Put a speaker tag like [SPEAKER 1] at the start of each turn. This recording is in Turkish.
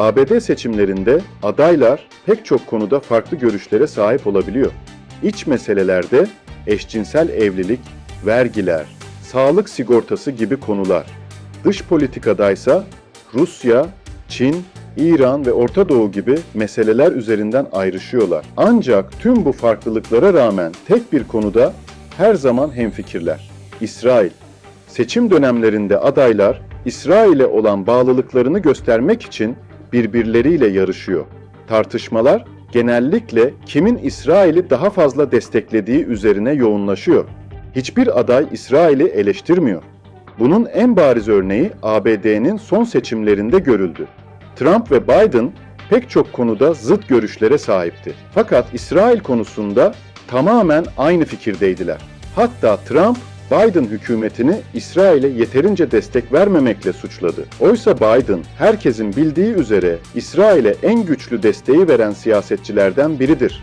[SPEAKER 1] ABD seçimlerinde adaylar pek çok konuda farklı görüşlere sahip olabiliyor. İç meselelerde eşcinsel evlilik, vergiler, sağlık sigortası gibi konular. Dış politikadaysa Rusya, Çin, İran ve Orta Doğu gibi meseleler üzerinden ayrışıyorlar. Ancak tüm bu farklılıklara rağmen tek bir konuda her zaman hemfikirler. İsrail. Seçim dönemlerinde adaylar İsrail'e olan bağlılıklarını göstermek için birbirleriyle yarışıyor. Tartışmalar genellikle kimin İsrail'i daha fazla desteklediği üzerine yoğunlaşıyor. Hiçbir aday İsrail'i eleştirmiyor. Bunun en bariz örneği ABD'nin son seçimlerinde görüldü. Trump ve Biden pek çok konuda zıt görüşlere sahipti. Fakat İsrail konusunda tamamen aynı fikirdeydiler. Hatta Trump Biden hükümetini İsrail'e yeterince destek vermemekle suçladı. Oysa Biden herkesin bildiği üzere İsrail'e en güçlü desteği veren siyasetçilerden biridir.